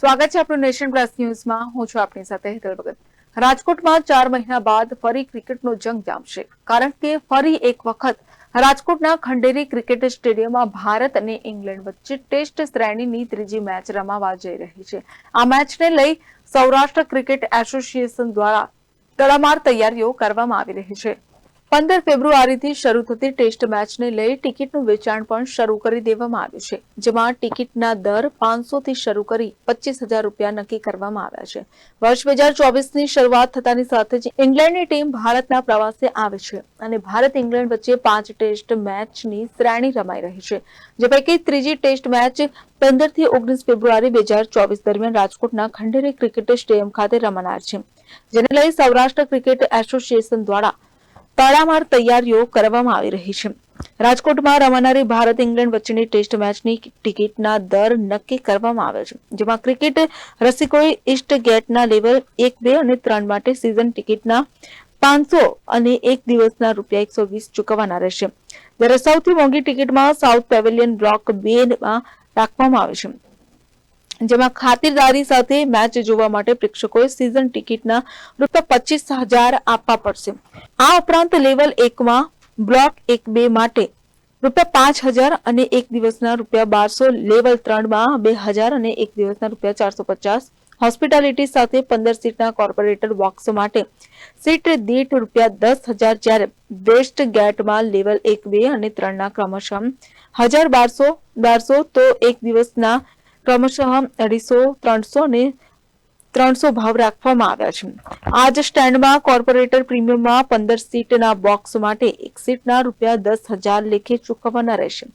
સ્વાગત છે આપણું નેશન પ્લસ ન્યૂઝમાં. હું છું આપની સાથે હેતલ ભગત. રાજકોટમાં ચાર મહિના બાદ ફરી ક્રિકેટનો જંગ જામશે. કારણ કે ફરી એક વખત રાજકોટના ખંડેરી ક્રિકેટ સ્ટેડિયમમાં ભારત અને ઇંગ્લેન્ડ વચ્ચે ટેસ્ટ શ્રેણીની ત્રીજી મેચ રમાવા જઈ રહી છે. આ મેચને લઈ સૌરાષ્ટ્ર ક્રિકેટ એસોસિએશન દ્વારા તડામાર તૈયારીઓ કરવામાં આવી રહી છે. પંદર ફેબ્રુઆરીથી શરૂ થતી ટેસ્ટ મેચને લઈ ટિકિટનું વેચાણ પણ શરૂ કરી દેવામાં આવ્યું છે, જેમાં ટિકિટના દર પાંચસોથી શરૂ કરી પચીસ હજાર રૂપિયા નક્કી કરવામાં આવ્યા છે. વર્ષ બે હજાર ચોવીસની શરૂઆત થતાની સાથે જ ઇંગ્લેન્ડની ટીમ ભારતના પ્રવાસે આવે છે અને ભારત ઇંગ્લેન્ડ વચ્ચે પાંચ ટેસ્ટ મેચની શ્રેણી રમાઈ રહી છે, જે પૈકી ત્રીજી ટેસ્ટ મેચ પંદરથી ઓગણીસ ફેબ્રુઆરી બે હજાર ચોવીસ દરમિયાન રાજકોટના ખંડેરી ક્રિકેટ સ્ટેડિયમ ખાતે રમાનાર છે. જેને લઈ સૌરાષ્ટ્ર ક્રિકેટ એસોસિએશન દ્વારા તડામાર તૈયારીઓ કરવામાં આવી રહી છે. રાજકોટમાં રમાનારી ભારત ઇંગ્લેન્ડ વચ્ચેની ટેસ્ટ મેચની ટિકિટના દર નક્કી કરવામાં આવે છે, જેમાં ક્રિકેટ રસિકોએ ઈસ્ટ ગેટના લેવલ એક, બે અને ત્રણ માટે સિઝન ટિકિટના પાંચસો અને એક દિવસના રૂપિયા એકસો વીસ ચૂકવવાના રહેશે. જ્યારે સૌથી મોંઘી ટિકિટમાં સાઉથ પેવેલિયન બ્લોક બેમાં રાખવામાં આવે છે. જેમાં ખાતરદારી સાથે મેચ જોવા માટે પ્રેક્ષકોએ સિઝન ટિકિટના રૂપિયા પચીસ હજાર આપવા પડશે. આ ઉપરાંત લેવલ એકમાં બ્લોક એક બે માટે રૂપિયા પાંચ હજાર અને એક દિવસના રૂપિયા બારસો લેવલ ત્રણમાં બે હજાર અને એક દિવસના રૂપિયા ચારસો પચાસ. હોસ્પિટાલિટી સાથે પંદર સીટના કોર્પોરેટર બોક્સ માટે સીટ દીઠ રૂપિયા દસ હજાર જ્યારે બેસ્ટ ગેટમાં લેવલ એક, બે અને ત્રણના ક્રમશઃ હજાર બારસો બારસો તો એક દિવસના ક્રમશઃ અઢીસો, ત્રણસો ને ત્રણસો ભાવ રાખવામાં આવ્યા છે. આ જ સ્ટેન્ડમાં કોર્પોરેટર પ્રીમિયમમાં પંદર સીટના બોક્સ માટે એક સીટના રૂપિયા દસ હજાર લેખે ચૂકવવાના રહેશે.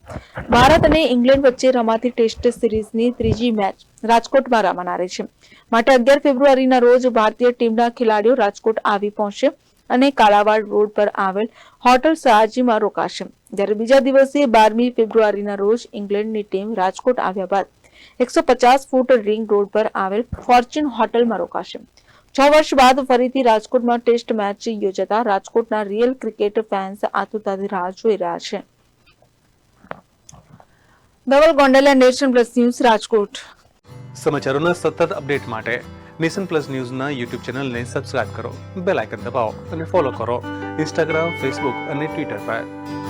ભારત અને ઇંગ્લેન્ડ વચ્ચે રમાતી ટેસ્ટ સિરીઝની ત્રીજી મેચ રાજકોટમાં રમાનારી છે. માટે અગિયાર ફેબ્રુઆરીના રોજ ભારતીય ટીમના ખેલાડીઓ રાજકોટ આવી પહોંચશે અને કાલાવાડ રોડ પર આવેલ હોટલ સયાજીમાં રોકાશે. જ્યારે બીજા દિવસે બારમી ફેબ્રુઆરીના રોજ ઇંગ્લેન્ડની ટીમ રાજકોટ આવ્યા બાદ એકસો પચાસ ફૂટ રિંગ રોડ પર આવેલ ફોર્ચ્યુન હોટલમાં રોકાશે. છ વર્ષ બાદ ફરીથી રાજકોટમાં ટેસ્ટ મેચ યોજાતા રાજકોટના રિયલ ક્રિકેટ ફેન્સ આતુરતાથી રાહ જોઈ રહ્યા છે. Dhaval Gondaliya, nation plus news, Rajkot. સમાચારોના સતત અપડેટ માટે નેશન પ્લસ ન્યૂઝના યુટ્યુબ ચેનલને સબસ્ક્રાઇબ કરો, બેલ આઇકન દબાવો અને ફોલો કરો. ઇન્સ્ટાગ્રામ, ફેસબુક અને ટ્વિટર પર.